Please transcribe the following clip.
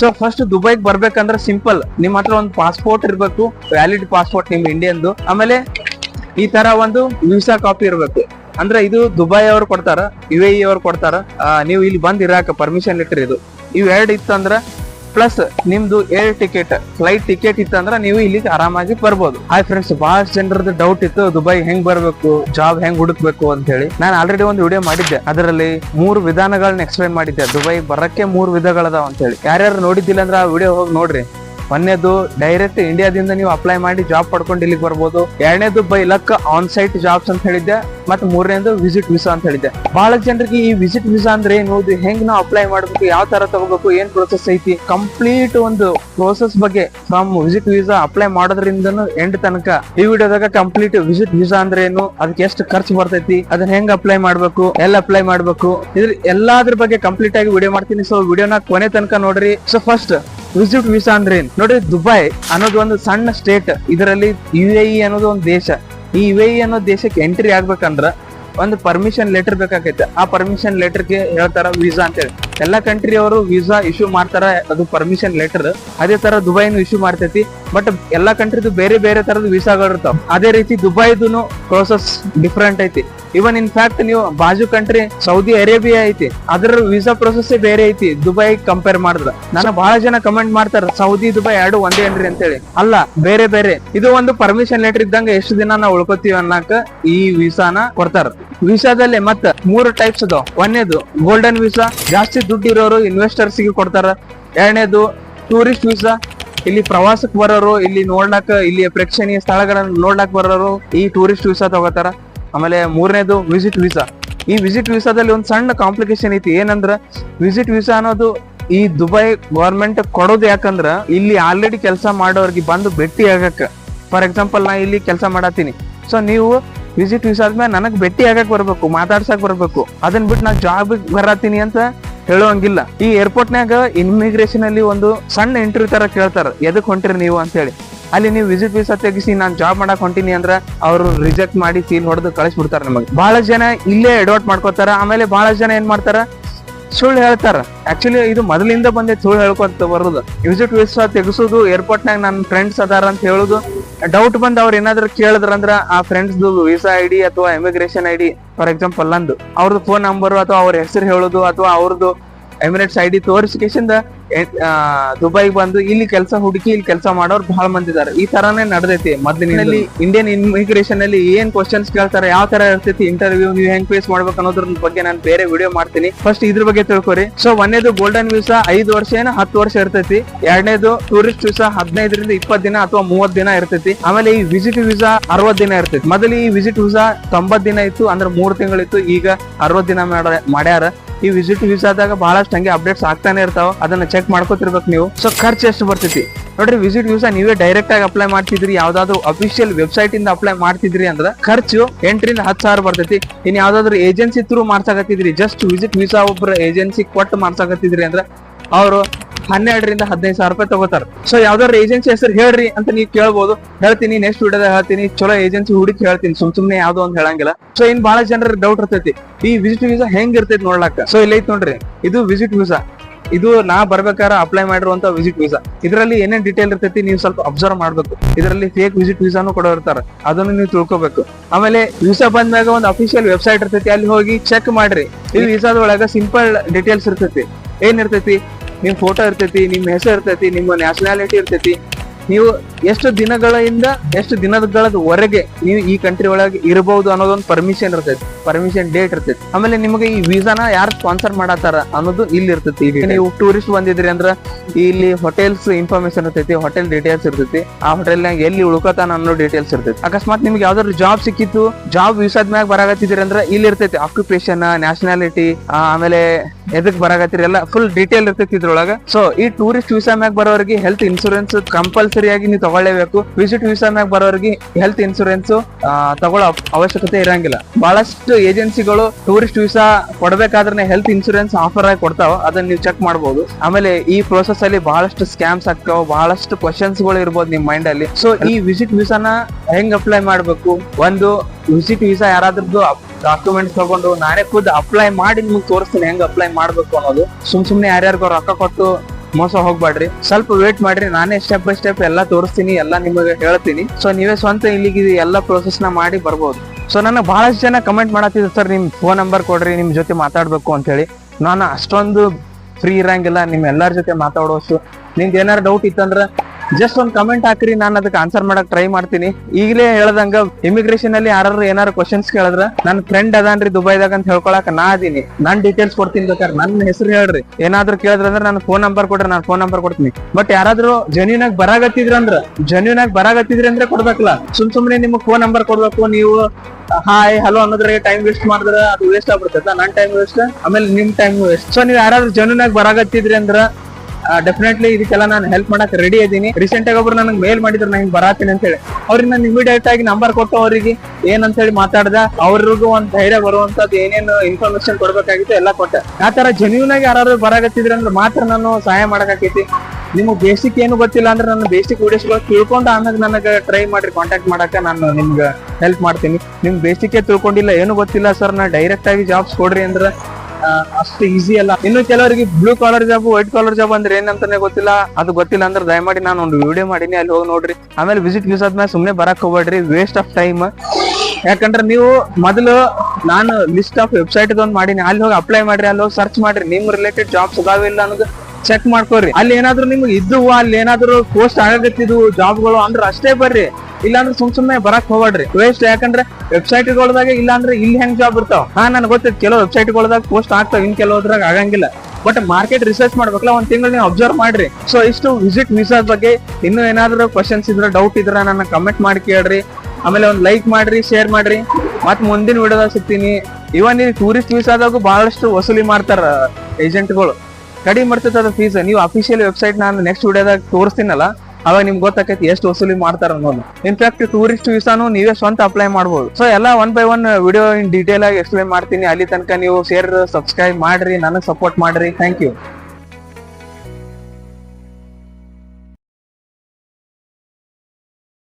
So first ದುಬೈಗ್ ಬರ್ಬೇಕಂದ್ರೆ simple ನಿಮ್ ಹತ್ರ ಒಂದು ಪಾಸ್ಪೋರ್ಟ್ ಇರ್ಬೇಕು ವ್ಯಾಲಿಡ್ ಪಾಸ್ಪೋರ್ಟ್ ನಿಮ್ ಇಂಡಿಯನ್ದು ಆಮೇಲೆ ಈ ತರ ಒಂದು ವಿಸಾ ಕಾಪಿ ಇರ್ಬೇಕು. ಅಂದ್ರೆ ಇದು ದುಬೈ ಅವ್ರು ಕೊಡ್ತಾರ ಯು ಎ ಅವ್ರು ಕೊಡ್ತಾರ. ನೀವು ಇಲ್ಲಿ ಬಂದ್ ಇರಾಕ ಪರ್ಮಿಷನ್ ಲೆಟರ್ ಇದು. ಇವ್ ಎರಡ್ ಇತ್ತಂದ್ರ ಪ್ಲಸ್ ನಿಮ್ದು ಏರ್ ಟಿಕೆಟ್ ಫ್ಲೈಟ್ ಟಿಕೆಟ್ ಇತ್ತಂದ್ರ ನೀವು ಇಲ್ಲಿಗೆ ಆರಾಮಾಗಿ ಬರ್ಬೋದು. ಹಾಯ್ ಫ್ರೆಂಡ್ಸ್ ಬಹಳಷ್ಟು ಜನರದ್ದು ಡೌಟ್ ಇತ್ತು ದುಬೈ ಹೆಂಗ್ ಬರ್ಬೇಕು ಜಾಬ್ ಹೆಂಗ್ ಹುಡುಕ್ಬೇಕು ಅಂತ ಹೇಳಿ ನಾನು ಆಲ್ರೆಡಿ ಒಂದು ವಿಡಿಯೋ ಮಾಡಿದ್ದೆ. ಅದರಲ್ಲಿ ಮೂರು ವಿಧಾನಗಳನ್ನ ಎಕ್ಸ್ಪ್ಲೈನ್ ಮಾಡಿದ್ದೆ. ದುಬೈ ಬರಕ್ಕೆ ಮೂರು ವಿಧಗಳದಾವ ಅಂತ ಹೇಳಿ ಯಾರ್ಯಾರು ನೋಡಿದ್ದಿಲ್ಲ ಅಂದ್ರೆ ಆ ವಿಡಿಯೋ ಹೋಗಿ ನೋಡ್ರಿ. ಒಂದನೇದು ಡೈರೆಕ್ಟ್ ಇಂಡಿಯಾದಿಂದ ನೀವು ಅಪ್ಲೈ ಮಾಡಿ ಜಾಬ್ ಪಡ್ಕೊಂಡು ಇಲ್ಲಿಗೆ ಬರ್ಬೋದು. ಎರಡನೇದು by luck on site jobs ಅಂತ ಹೇಳಿದ್ದೆ. ಮತ್ತೆ ಮೂರನೇದು ವಿಸಿಟ್ ವಿಸಾ ಅಂತ ಹೇಳಿದ್ದೆ. ಬಹಳ ಜನರಿಗೆ ಈ ವಿಸಿಟ್ ವಿಸಾ ಅಂದ್ರೆ ಏನು? ಹೆಂಗ್ ನಾವು ಅಪ್ಲೈ ಮಾಡ್ಬೇಕು? ಯಾವ ತರ ತಗೋಬೇಕು? ಏನ್ ಪ್ರೊಸೆಸ್ ಐತಿ? ಕಂಪ್ಲೀಟ್ ಒಂದು ಪ್ರೋಸೆಸ್ ಬಗ್ಗೆ ಫ್ರಮ್ ವಿಸಿಟ್ ವಿಸಾ ಅಪ್ಲೈ ಮಾಡೋದ್ರಿಂದ ಎಂಡ್ ತನಕ ಈ ವಿಡಿಯೋದಾಗ ಕಂಪ್ಲೀಟ್ ವಿಸಿಟ್ ವಿಸಾ ಅಂದ್ರೆ ಏನು? ಅದಕ್ಕೆ ಎಷ್ಟು ಖರ್ಚು ಬರ್ತೈತಿ? ಅದನ್ನ ಹೆಂಗ್ ಅಪ್ಲೈ ಮಾಡ್ಬೇಕು? ಎಲ್ಲ ಅಪ್ಲೈ ಮಾಡ್ಬೇಕು? ಇದ್ರ ಎಲ್ಲಾದ್ರ ಬಗ್ಗೆ ಕಂಪ್ಲೀಟ್ ಆಗಿ ವಿಡಿಯೋ ಮಾಡ್ತೀನಿ. ಸೊ ವಿಡಿಯೋನ ಕೊನೆ ತನಕ ನೋಡ್ರಿ. ಸೊ ಫಸ್ಟ್ ವಿಸಿಟ್ ವಿಸಾ ಅಂದ್ರೆ ಏನ್? ನೋಡಿ, ದುಬೈ ಅನ್ನೋದು ಒಂದು ಸಣ್ಣ ಸ್ಟೇಟ್ ಇದರಲ್ಲಿ ಯು ಇ ಅನ್ನೋದು ಒಂದು ದೇಶ. ಈ ಯು ಇ ಅನ್ನೋ ದೇಶಕ್ಕೆ ಎಂಟ್ರಿ ಆಗ್ಬೇಕಂದ್ರ ಒಂದು ಪರ್ಮಿಷನ್ ಲೆಟರ್ ಬೇಕಾಗೈತೆ. ಆ ಪರ್ಮಿಷನ್ ಲೆಟರ್ಗೆ ಹೇಳ್ತಾರ ವೀಸಾ ಅಂತ ಹೇಳಿ ಎಲ್ಲಾ ಕಂಟ್ರಿ ಅವರು ವೀಸಾ ಇಶ್ಯೂ ಮಾಡ್ತಾರ, ಅದು ಪರ್ಮಿಷನ್ ಲೆಟರ್ ಅದೇ ತರ ದುಬೈನು ಇಶ್ಯೂ ಮಾಡ್ತೈತಿ. ಬಟ್ ಎಲ್ಲಾ ಕಂಟ್ರಿದು ಬೇರೆ ಬೇರೆ ತರದ ವೀಸಾಗಳು ಇರ್ತಾವ. ಅದೇ ರೀತಿ ದುಬೈದುನು ಪ್ರೋಸೆಸ್ ಡಿಫ್ರೆಂಟ್ ಐತಿ. ಇವನ್ ಇನ್ ಫ್ಯಾಕ್ಟ್ ನೀವು ಬಾಜು ಕಂಟ್ರಿ ಸೌದಿ ಅರೇಬಿಯಾ ಐತಿ. ಅದ್ರ ವೀಸಾ ಪ್ರೊಸೆಸ್ ಬೇರೆ ಐತಿ. ದುಬೈ ಕಂಪೇರ್ ಮಾಡಿದ್ರ. ನಾನು ಬಹಳ ಜನ ಕಮೆಂಟ್ ಮಾಡ್ತಾರ ಸೌದಿ ದುಬೈ ಎರಡು ಒಂದೇ ಏನ್ರಿ ಅಂತೇಳಿ. ಅಲ್ಲ, ಬೇರೆ ಬೇರೆ. ಇದು ಒಂದು ಪರ್ಮಿಷನ್ ಲೆಟರ್ ಇದ್ದಂಗ ಎಷ್ಟು ದಿನ ನಾವು ಉಳ್ಕೊತೀವಿ ಅನ್ನಕ ಈ ವೀಸಾನ ಕೊಡ್ತಾರ. ವೀಸಾದಲ್ಲಿ ಮತ್ತ ಮೂರು ಟೈಪ್ಸ್ ಅದಾವ. ಒಂದೇದು ಗೋಲ್ಡನ್ ವೀಸಾ ಜಾಸ್ತಿ ದುಡ್ಡು ಇರೋರು ಇನ್ವೆಸ್ಟರ್ಸ್ಗೆ ಕೊಡ್ತಾರ. ಎರಡನೇದು ಟೂರಿಸ್ಟ್ ವೀಸಾ ಇಲ್ಲಿ ಪ್ರವಾಸಕ್ಕೆ ಬರೋರು, ಇಲ್ಲಿ ನೋಡ್ಲಾಕ, ಇಲ್ಲಿ ಪ್ರೇಕ್ಷಣೀಯ ಸ್ಥಳಗಳನ್ನ ನೋಡ್ಲಾಕ್ ಬರೋರು ಈ ಟೂರಿಸ್ಟ್ ವೀಸಾ ತಗೋತಾರ. ಆಮೇಲೆ ಮೂರನೇದು ವಿಸಿಟ್ ವೀಸಾ ಈ ವಿಸಿಟ್ ವೀಸಾದಲ್ಲಿ ಒಂದು ಸಣ್ಣ ಕಾಂಪ್ಲಿಕೇಶನ್ ಐತಿ. ಏನಂದ್ರ ವಿಸಿಟ್ ವೀಸಾ ಅನ್ನೋದು ಈ ದುಬೈ ಗೌರ್ಮೆಂಟ್ ಕೊಡೋದು ಯಾಕಂದ್ರ, ಇಲ್ಲಿ ಆಲ್ರೆಡಿ ಕೆಲಸ ಮಾಡೋರಿಗೆ ಬಂದು ಭೇಟಿ ಆಗಕ್ಕೆ ಫಾರ್ ಎಕ್ಸಾಂಪಲ್ ನಾ ಇಲ್ಲಿ ಕೆಲಸ ಮಾಡತ್ತೀನಿ ಸೊ ನೀವು ವಿಸಿಟ್ ವೀಸಾ ಆದ್ಮೇಲೆ ನನಗ್ ಭೇಟಿ ಆಗಕ್ ಬರ್ಬೇಕು, ಮಾತಾಡ್ಸಕ್ ಬರ್ಬೇಕು. ಅದನ್ ಬಿಟ್ಟು ನಾ ಜಾಬ್ ಬರತ್ತೀನಿ ಅಂತ ಹೇಳುವಂಗಿಲ್ಲ ಈ ಏರ್ಪೋರ್ಟ್ನಾಗ ಇಮಿಗ್ರೇಷನ್ ಅಲ್ಲಿ ಒಂದು ಸಣ್ಣ ಇಂಟರ್ವ್ಯೂ ತರ ಕೇಳ್ತಾರ, ಎದಕ್ ಹೊಂಟಿರಿ ನೀವು? ಅಂತ ಹೇಳಿ. ಅಲ್ಲಿ ನೀವು ವಿಸಿಟ್ ವೀಸಾ ತೆಗಿಸಿ ನಾನು ಜಾಬ್ ಮಾಡಕ್ ಹೊಂಟಿನಿ ಅಂದ್ರೆ ಅವರು ರಿಜೆಕ್ಟ್ ಮಾಡಿ ಸೀಲ್ ಹೊಡೆದು ಕಳಿಸ್ಬಿಡ್ತಾರೆ ನಮಗೆ. ಬಹಳ ಜನ ಇಲ್ಲೇ ಎಡವಟ್ ಮಾಡ್ಕೋತಾರ, ಆಮೇಲೆ ಬಹಳ ಜನ ಏನ್ ಮಾಡ್ತಾರ? ಸುಳ್ಳು ಹೇಳ್ತಾರ. ಆಕ್ಚುಲಿ ಇದು ಮೊದಲಿಂದ ಬಂದೆ ಸುಳ್ಳು ಹೇಳ್ಕೊಂತ ಬರೋದು. ವಿಸಿಟ್ ವೀಸಾ ತೆಗಿಸೋದು ಏರ್ಪೋರ್ಟ್ ನಾಗ ನನ್ನ ಫ್ರೆಂಡ್ಸ್ ಅದಾರ ಅಂತ ಹೇಳುದು ಡೌಟ್ ಬಂದ್ ಅವ್ರ ಏನಾದ್ರು ಕೇಳಿದ್ರಂದ್ರ ಆ ಫ್ರೆಂಡ್ಸ್ ವೀಸಾ ಐ ಡಿ ಅಥವಾ ಇಮಿಗ್ರೇಷನ್ ಐಡಿ ಫಾರ್ ಎಕ್ಸಾಂಪಲ್ ನಂದು ಅವ್ರದ್ದು ಫೋನ್ ನಂಬರ್ ಅಥವಾ ಅವ್ರ ಹೆಸರು ಹೇಳೋದು ಅಥವಾ ಅವ್ರದ್ದು ಎಮಿರೇಟ್ಸ್ ಐ ಡಿ ತೋರಿಸಿಕೇಶನ್ ದುಬೈಗೆ ಬಂದು ಇಲ್ಲಿ ಕೆಲಸ ಹುಡುಕಿ ಇಲ್ಲಿ ಕೆಲಸ ಮಾಡೋರು ಬಹಳ ಮಂದಿ ಇದಾರೆ. ಈ ತರಾನೇ ನಡೆದೈತಿ ಮೊದಲಿನಲ್ಲಿ ಇಂಡಿಯನ್ ಇಮಿಗ್ರೇಷನ್ ಅಲ್ಲಿ ಏನ್ ಕ್ವಶನ್ಸ್ ಕೇಳ್ತಾರೆ ಯಾವ ತರ ಇರ್ತೈತಿ ಇಂಟರ್ವ್ಯೂ ನೀವು ಹೆಂಗ್ ಫೇಸ್ ಮಾಡ್ಬೇಕು ಅನ್ನೋದ್ರ ಬಗ್ಗೆ ನಾನು ಬೇರೆ ವಿಡಿಯೋ ಮಾಡ್ತೀನಿ. ಫಸ್ಟ್ ಇದ್ರ ಬಗ್ಗೆ ತಿಳ್ಕೊರಿ. ಸೊ ಒಂದೇದು ಗೋಲ್ಡನ್ ವೀಸಾ ಐದು ವರ್ಷ ಏನ ಹತ್ತು ವರ್ಷ ಇರ್ತೈತಿ. ಎರಡನೇದು ಟೂರಿಸ್ಟ್ ವೀಸಾ ಹದಿನೈದರಿಂದ ಇಪ್ಪತ್ತು ದಿನ ಅಥವಾ ಮೂವತ್ ದಿನ ಇರ್ತೈತಿ. ಆಮೇಲೆ ಈ ವಿಸಿಟ್ ವೀಸಾ ಅರವತ್ ದಿನ ಇರ್ತೈತಿ. ಮೊದಲು ಈ ವಿಸಿಟ್ ವೀಸಾ ತೊಂಬತ್ ದಿನ ಇತ್ತು ಅಂದ್ರೆ ಮೂರ್ ತಿಂಗಳಿತ್ತು. ಈಗ ಅರವತ್ ದಿನ ಮಾಡ- ಮಾಡ್ಯಾರ. ಈ ವಿಸಿಟ್ ವೀಸಾದಾಗ ಬಹಳಷ್ಟು ಹಂಗೆ ಅಪ್ಡೇಟ್ಸ್ ಆಗ್ತಾನೆ ಇರ್ತಾವ. ಅದನ್ನ ಚೆಕ್ ಮಾಡ್ಕೋತಿರ್ಬೇಕು ನೀವು. ಸೊ ಖರ್ಚು ಎಷ್ಟು ಬರ್ತೈತಿ? ನೋಡ್ರಿ ವಿಸಿಟ್ ವೀಸಾ ನೀವೇ ಡೈರೆಕ್ಟ್ ಆಗಿ ಅಪ್ಲೈ ಮಾಡ್ತಿದ್ರಿ ಯಾವ್ದಾದ್ರು ಅಫಿಷಿಯಲ್ ವೆಬ್ಸೈಟ್ ಇಂದ ಅಪ್ಲೈ ಮಾಡ್ತಿದ್ರಿ ಅಂದ್ರ ಖರ್ಚು ಎಂಟರಿಂದ ಹತ್ತು ಸಾವಿರ ಬರ್ತೈತಿ. ಇನ್ ಯಾವ್ದಾದ್ರು ಏಜೆನ್ಸಿ ಥ್ರೂ ಮಾಡ್ಸಾಕತ್ತಿದ್ರಿ ಜಸ್ಟ್ ವಿಸಿಟ್ ವೀಸಾ ಒಬ್ರು ಏಜೆನ್ಸಿ ಕೊಟ್ಟು ಮಾಡ್ಸಾಕತ್ತಿದ್ರಿ ಅಂದ್ರ ಅವರು ಹನ್ನೆರಡರಿಂದ ಹದಿನೈದು ಸಾವಿರ ರೂಪಾಯಿ ತಗೋತಾರ. ಸೊ ಯಾವ್ದಾದ್ರು ಏಜೆನ್ಸಿ ಹೆಸರು ಹೇಳ್ರಿ ಅಂತ ನೀವು ಕೇಳ್ಬೋದು. ಹೇಳ್ತೀನಿ ನೆಕ್ಸ್ಟ್ ವಿಡಿಯೋದಾಗ ಹೇಳ್ತೀನಿ. ಚಲೋ ಏಜೆನ್ಸಿ ಹುಡುಕಿ ಹೇಳ್ತೀನಿ. ಸುಮ್ ಸುಮ್ನೆ ಯಾವ್ದು ಅಂತ ಹೇಳಂಗಿಲ್ಲ. ಸೊ ಇನ್ ಬಹಳ ಜನರ ಡೌಟ್ ಇರ್ತೈತಿ. ಈ ವಿಸಿಟ್ ವೀಸಾ ಹೆಂಗ್ ಇರ್ತೈತಿ ನೋಡ್ಲಾಕ? ಸೊ ಇಲ್ಲಿ ಐತ್ ನೋಡ್ರಿ. ಇದು ವಿಸಿಟ್ ವೀಸಾ ಇದು ನಾ ಬರ್ಬೇಕಾರ ಅಪ್ಲೈ ಮಾಡಿರುವಂತ ವಿಸಿಟ್ ವೀಸಾ ಇದರಲ್ಲಿ ಏನೇನ್ ಡೀಟೇಲ್ ಇರ್ತೈತಿ ನೀವು ಸ್ವಲ್ಪ ಅಬ್ಸರ್ವ್ ಮಾಡ್ಬೇಕು. ಇದರಲ್ಲಿ ಫೇಕ್ ವಿಸಿಟ್ ವೀಸಾನು ಕೊಡೋ ಇರ್ತಾರ ಅದನ್ನು ನೀವು ತಿಳ್ಕೊಬೇಕು. ಆಮೇಲೆ ವೀಸಾ ಬಂದಾಗ ಒಂದು ಅಫಿಷಿಯಲ್ ವೆಬ್ಸೈಟ್ ಇರ್ತೈತಿ. ಅಲ್ಲಿ ಹೋಗಿ ಚೆಕ್ ಮಾಡ್ರಿ. ಈ ವೀಸಾದ ಒಳಗ ಸಿಂಪಲ್ ಡೀಟೇಲ್ಸ್ ಇರ್ತೈತಿ. ಏನ್ ಇರ್ತೈತಿ? ನಿಮ್ ಫೋಟೋ ಇರ್ತೈತಿ ನಿಮ್ಮ ಹೆಸರು ಇರ್ತೈತಿ ನಿಮ್ಮ ನ್ಯಾಷನಾಲಿಟಿ ಇರ್ತೈತಿ ನೀವು ಎಷ್ಟು ದಿನಗಳಿಂದ ಎಷ್ಟು ದಿನಗಳವರೆಗೆ ನೀವು ಈ ಕಂಟ್ರಿ ಒಳಗೆ ಇರಬಹುದು ಅನ್ನೋದೊಂದು ಪರ್ಮಿಷನ್ ಇರ್ತೈತಿ. ಪರ್ಮಿಷನ್ ಡೇಟ್ ಇರ್ತೈತಿ. ಆಮೇಲೆ ನಿಮಗೆ ಈ ವೀಸಾನ ಯಾರು ಸ್ಪಾನ್ಸರ್ ಮಾಡತ್ತಾರ ಅನ್ನೋದು ಇಲ್ಲಿ ಇರ್ತೈತಿ ಈಗ ನೀವು ಟೂರಿಸ್ಟ್ ಬಂದಿದ್ರಿ ಅಂದ್ರ ಇಲ್ಲಿ ಹೋಟೆಲ್ಸ್ ಇನ್ಫಾರ್ಮೇಶನ್ ಇರ್ತೈತಿ ಹೋಟೆಲ್ ಡೀಟೇಲ್ಸ್ ಇರ್ತೈತಿ. ಆ ಹೋಟೆಲ್ ನಾಗ ಎಲ್ಲಿ ಉಳ್ಕೋತಾನ ಅನ್ನೋ ಡೀಟೇಲ್ಸ್ ಇರ್ತೈತಿ. ಅಕಸ್ಮಾತ್ ನಿಮ್ಗೆ ಯಾವ್ದಾದ್ರು ಜಾಬ್ ಸಿಕ್ಕಿತ್ತು ಜಾಬ್ ವೀಸಾದ ಮ್ಯಾಗ ಬರಾಗತ್ತಿದ್ರಿ ಅಂದ್ರ ಇಲ್ಲಿ ಇರ್ತೈತಿ. ಆಕ್ಯುಪೇಷನ್ ನ್ಯಾಷನಾಲಿಟಿ ಆಮೇಲೆ ಎದಕ್ ಬರಾಗತ್ತಿರಿ ಎಲ್ಲ ಫುಲ್ ಡೀಟೇಲ್ ಇರ್ತೈತಿ ಇದ್ರೊಳಗ. ಸೊ ಈ ಟೂರಿಸ್ಟ್ ವೀಸಾ ಮ್ಯಾಗ ಬರೋರಿಗೆ ಹೆಲ್ತ್ ಇನ್ಶೂರೆನ್ಸ್ ಕಂಪಲ್ಸರಿ ಆಗಿ ನೀವು ತಗೊಳ್ಳೇಬೇಕು. ವಿಸಿಟ್ ವೀಸಾ ಬರೋರಿಗೆ ಹೆಲ್ತ್ ಇನ್ಸೂರೆನ್ಸ್ ತಗೊಳ್ಳೋ ಅವಶ್ಯಕತೆ ಇರಂಗಿಲ್ಲ. ಬಹಳಷ್ಟು ಏಜೆನ್ಸಿಗಳು ಟೂರಿಸ್ಟ್ ವಿಸಾ ಕೊಡಬೇಕಾದ್ರೆ ಹೆಲ್ತ್ ಇನ್ಸೂರೆನ್ಸ್ ಆಫರ್ ಆಗಿ ಕೊಡ್ತಾವ, ಅದನ್ನ ನೀವು ಚೆಕ್ ಮಾಡಬಹುದು ಆಮೇಲೆ ಈ ಪ್ರೋಸೆಸ್ ಅಲ್ಲಿ ಬಹಳಷ್ಟು ಸ್ಕ್ಯಾಮ್ಸ್ ಆಗ್ತಾವ ಬಹಳಷ್ಟು ಕ್ವಶನ್ಸ್ಗಳು ಇರ್ಬೋದು ನಿಮ್ ಮೈಂಡ್ ಅಲ್ಲಿ. ಸೊ ಈ ವಿಸಿಟ್ ವಿಸಾನ ಹೆಂಗ್ ಅಪ್ಲೈ ಮಾಡ್ಬೇಕು? ಒಂದು ವಿಸಿಟ್ ವಿಸಾ ಯಾರಾದ್ರದ್ದು ಡಾಕ್ಯುಮೆಂಟ್ಸ್ ತಗೊಂಡು ನಾನೇ ಖುದ್ ಅಪ್ಲೈ ಮಾಡಿ ನಿಮ್ಗೆ ತೋರಿಸ್ತೀನಿ ಹೆಂಗ್ ಅಪ್ಲೈ ಮಾಡ್ಬೇಕು ಅನ್ನೋದು. ಸುಮ್ ಸುಮ್ನೆ ಯಾರ್ಯಾರಿಗೋ ರೊಕ್ಕ ಕೊಟ್ಟು ಮೋಸ ಹೋಗ್ಬೇಡ್ರಿ ಸ್ವಲ್ಪ ವೇಟ್ ಮಾಡ್ರಿ, ನಾನೇ ಸ್ಟೆಪ್ ಬೈ ಸ್ಟೆಪ್ ಎಲ್ಲಾ ತೋರಿಸ್ತೀನಿ, ಎಲ್ಲಾ ನಿಮಗೆ ಹೇಳ್ತೀನಿ. ಸೊ ನೀವೇ ಸ್ವಂತ ಇಲ್ಲಿಗೆ ಎಲ್ಲ ನ ಮಾಡಿ ಬರ್ಬೋದು. ಸೊ ನನಗೆ ಬಹಳಷ್ಟು ಜನ ಕಮೆಂಟ್ ಮಾಡತ್ತಿದ್ರು, ಸರ್, ನಿಮ್ ಫೋನ್ ನಂಬರ್ ಕೊಡ್ರಿ, ನಿಮ್ ಜೊತೆ ಮಾತಾಡ್ಬೇಕು ಅಂತ ಹೇಳಿ ನಾನು ಅಷ್ಟೊಂದು ಫ್ರೀ ಇರಂಗಿಲ್ಲ, ನಿಮ್ ಎಲ್ಲಾರ ಜೊತೆ ಮಾತಾಡೋಷ್ಟು. ನಿಮ್ದು ಏನಾರು ಡೌಟ್ ಇತ್ತಂದ್ರ ಜಸ್ಟ್ ಒಂದ್ ಕಮೆಂಟ್ ಹಾಕ್ರಿ, ನಾನು ಅದಕ್ಕೆ ಆನ್ಸರ್ ಮಾಡಕ್ ಟ್ರೈ ಮಾಡ್ತೀನಿ. ಈಗಲೇ ಹೇಳ್ದಂಗ ಇಮಿಗ್ರೇಷನ್ ಅಲ್ಲಿ ಯಾರು ಏನಾರು ಕ್ವಶನ್ಸ್ ಕೇಳಿದ್ರ ನನ್ನ ಫ್ರೆಂಡ್ ಅದಾನ್ರಿ ದುಬೈದಾಗ ಅಂತ ಹೇಳ್ಕೊಳಕ್ ನಾ ಅದೀನಿ. ನನ್ ಡೀಟೇಲ್ಸ್ ಕೊಡ್ತೀನಿ ಬೇಕಾದ್ರೆ ನನ್ನ ಹೆಸರು ಹೇಳ್ರಿ. ಏನಾದ್ರು ಕೇಳಿದ್ರಂದ್ರೆ ನನ್ನ ಫೋನ್ ನಂಬರ್ ಕೊಡ್ರಿ, ನಾನು ಫೋನ್ ನಂಬರ್ ಕೊಡ್ತೀನಿ. ಬಟ್ ಯಾರಾದ್ರೂ ಜೆನ್ಯೂನ್ ಆಗಿ ಬರಾಗತ್ತಿದ್ರ ಅಂದ್ರ ಜೆನ್ಯೂನ್ ಆಗಿ ಬರಾಗತ್ತಿದ್ರಿ ಅಂದ್ರೆ ಕೊಡ್ಬೇಕಲ್ಲ. ಸುಮ್ ಸುಮ್ನೆ ನಿಮ್ಗೆ ಫೋನ್ ನಂಬರ್ ಕೊಡ್ಬೇಕು, ನೀವು ಹಾಯ್ ಹಲೋ ಅನ್ನೋದ್ರಾಗೆ ಟೈಮ್ ವೇಸ್ಟ್ ಮಾಡಿದ್ರೆ ಅದು ವೇಸ್ಟ್ ಆಗ್ಬಿಡ್ತೈತ. ನನ್ ಟೈಮ್ ವೇಸ್ಟ್ ಆಮೇಲೆ ನಿಮ್ ಟೈಮ್ ವೇಸ್ಟ್ ಸೊ ನೀವು ಯಾರಾದ್ರೂ ಜೆನ್ಯೂನ್ ಆಗಿ ಬರಾಗತ್ತಿದ್ರಿ ಅಂದ್ರ ಡೆಫಿನೆಟ್ಲಿ ಇದಕ್ಕೆಲ್ಲ ನಾನು ಹೆಲ್ಪ್ ಮಾಡಕ್ ರೆಡಿ ಇದ್ದೀನಿ. ರೀಸೆಂಟ್ ಆಗಿ ಒಬ್ರು ನನಗೆ ಮೇಲ್ ಮಾಡಿದ್ರು ನಾನು ಹಿಂಗ್ ಬರಾತೀನಿ ಅಂತ ಹೇಳಿ. ಅವ್ರಿಗೆ ನಾನು ಇಮಿಡಿಯೇಟ್ ಆಗಿ ನಂಬರ್ ಕೊಟ್ಟು ಅವರಿಗೆ ಏನಂತ ಹೇಳಿ ಮಾತಾಡ್ದ. ಅವ್ರಿಗೂ ಒಂದ್ ಧೈರ್ಯ ಬರುವಂತದ್ದು ಏನೇನು ಇನ್ಫಾರ್ಮೇಶನ್ ಕೊಡ್ಬೇಕಾಗಿತ್ತು ಎಲ್ಲ ಕೊಟ್ಟೆ. ಆ ತರ ಜೆನ್ಯೂನ್ ಆಗಿ ಯಾರು ಬರಾಗತ್ತಿದ್ರೆ ಅಂದ್ರೆ ಮಾತ್ರ ನಾನು ಸಹಾಯ ಮಾಡಕೈತಿ ನಿಮ್ಗೆ ಬೇಸಿಕ್ ಏನು ಗೊತ್ತಿಲ್ಲ ಅಂದ್ರೆ ನನ್ನ ಬೇಸಿಕ್ ವಿಡಿಯೋಸ್ಗಳು ತಿಳ್ಕೊಂಡು ಆಮೇಲೆ ನನಗೆ ಟ್ರೈ ಮಾಡಿ ಕಾಂಟ್ಯಾಕ್ಟ್ ಮಾಡಕ್ಕೆ ನಾನು ನಿಮ್ಗೆ ಹೆಲ್ಪ್ ಮಾಡ್ತೀನಿ. ನಿಮ್ಗೆ ಬೇಸಿಕ್ ತಿಳ್ಕೊಂಡಿಲ್ಲ, ಏನು ಗೊತ್ತಿಲ್ಲ, ಸರ್, ನಾ ಡೈರೆಕ್ಟ್ ಆಗಿ ಜಾಬ್ಸ್ ಕೊಡ್ರಿ ಅಂದ್ರೆ ಅಷ್ಟು ಈಸಿ ಅಲ್ಲ. ಇನ್ನು ಕೆಲವರಿಗೆ blue collar job white collar job ಅಂದ್ರೆ ಏನಂತಾನೆ ಗೊತ್ತಿಲ್ಲ. ಅದು ಗೊತ್ತಿಲ್ಲ ಅಂದ್ರೆ ದಯಮಾಡಿ ನಾನು ಒಂದು ವಿಡಿಯೋ ಮಾಡೀನಿ, ಅಲ್ಲಿ ಹೋಗಿ ನೋಡ್ರಿ. ಆಮೇಲೆ ವಿಸಿಟ್ ಮಿಸ್ ಆದ್ಮೇಲೆ ಸುಮ್ನೆ ಬರಕ್ ಹೋಗ್ಬೇಡ್ರಿ ವೇಸ್ಟ್ ಆಫ್ ಟೈಮ್ ಯಾಕಂದ್ರೆ ನೀವು ಮೊದಲು ನಾನು ಲಿಸ್ಟ್ ಆಫ್ ವೆಬ್ಸೈಟ್ ಒಂದು ಮಾಡೀನಿ. ಅಲ್ಲಿ ಹೋಗಿ ಅಪ್ಲೈ ಮಾಡ್ರಿ, ಅಲ್ಲಿ ಹೋಗಿ ಸರ್ಚ್ ಮಾಡ್ರಿ. ನಿಮ್ ರಿಲೇಟೆಡ್ ಜಾಬ್ಸ್ ಅದಾವಿಲ್ಲ ಅನ್ನೋದು ಚೆಕ್ ಮಾಡ್ಕೋರಿ. ಅಲ್ಲಿ ಏನಾದ್ರು ನಿಮ್ಗೆ ಇದ್ದು ಅಲ್ಲಿ ಏನಾದ್ರು ಪೋಸ್ಟ್ ಆಗತ್ತಿದ್ವು ಜಾಬ್ಗಳು ಅಂದ್ರೆ ಅಷ್ಟೇ ಬರ್ರಿ. ಇಲ್ಲಾಂದ್ರೆ ಸುಮ್ ಸುಮ್ನೆ ಬರಕ್ ಹೋಗ್ಬೇಡ್ರಿ. ವೇಸ್ಟ್ ಯಾಕಂದ್ರೆ ವೆಬ್ಸೈಟ್ ಗಳದಾಗ ಇಲ್ಲಾಂದ್ರೆ ಇಲ್ಲಿ ಹೆಂಗ್ ಜಾಬ್ ಇರ್ತಾವ? ಹಾ, ನನ್ಗೆ ಗೊತ್ತೈತೆ ಕೆಲವು ವೆಬ್ಸೈಟ್ ಗಳದಾಗ ಪೋಸ್ಟ್ ಆಗ್ತಾವ, ಇನ್ ಕೆಲವ್ರಾಗ ಆಗಂಗಿಲ್ಲ. ಬಟ್ ಮಾರ್ಕೆಟ್ ರಿಸರ್ಚ್ ಮಾಡ್ಬೇಕಲ್ಲ, ಒಂದ್ ತಿಂಗಳು ನೀವು ಅಬ್ಸರ್ವ್ ಮಾಡ್ರಿ. ಸೊ ಇಷ್ಟು ವಿಸಿಟ್ ವೀಸಾ ಬಗ್ಗೆ ಇನ್ನೂ ಏನಾದ್ರು ಕ್ವಶನ್ಸ್ ಇದ್ರೆ ಡೌಟ್ ಇದ್ರೆ, ನನ್ನ ಕಮೆಂಟ್ ಮಾಡಿ ಕೇಳ್ರಿ. ಆಮೇಲೆ ಒಂದ್ ಲೈಕ್ ಮಾಡ್ರಿ ಶೇರ್ ಮಾಡ್ರಿ. ಮತ್ ಮುಂದಿನ ವಿಡಿಯೋದಾಗ ಸಿಗ್ತೀನಿ. ಇವನ್ ಈ ಟೂರಿಸ್ಟ್ ವೀಸಾದಾಗೂ ಬಹಳಷ್ಟು ವಸೂಲಿ ಮಾಡ್ತಾರ ಏಜೆಂಟ್ಗಳು ಕಡಿಮೆ ಮಾಡ್ತೈತೆ ಅದ ಫೀಸ್ ನೀವು ಅಫಿಷಿಯಲ್ ವೆಬ್ಸೈಟ್ ನಾನು ನೆಕ್ಸ್ಟ್ ವಿಡಿಯೋದಾಗ ತೋರಿಸ್ತೀನಲ್ಲ, ಅವಾಗ ನಿಮ್ಗೆ ಗೊತ್ತಾಕೈತಿ ಎಷ್ಟು ವಸೂಲಿ ಮಾಡ್ತಾರ ಅನ್ನೋದು. ಇನ್ಫ್ಯಾಕ್ಟ್ ಟೂರಿಸ್ಟ್ ವೀಸಾನು ನೀವೇ ಸ್ವಂತ ಅಪ್ಲೈ ಮಾಡ್ಬೋದು. ಸೊ ಎಲ್ಲ one by one video in detail ಆಗಿ ಎಕ್ಸ್ಪ್ಲೈನ್ ಮಾಡ್ತೀನಿ. ಅಲ್ಲಿ ತನಕ ನೀವು ಶೇರ್ ಸಬ್ಸ್ಕ್ರೈಬ್ ಮಾಡ್ರಿ, ನನಗೆ ಸಪೋರ್ಟ್ ಮಾಡ್ರಿ. Thank you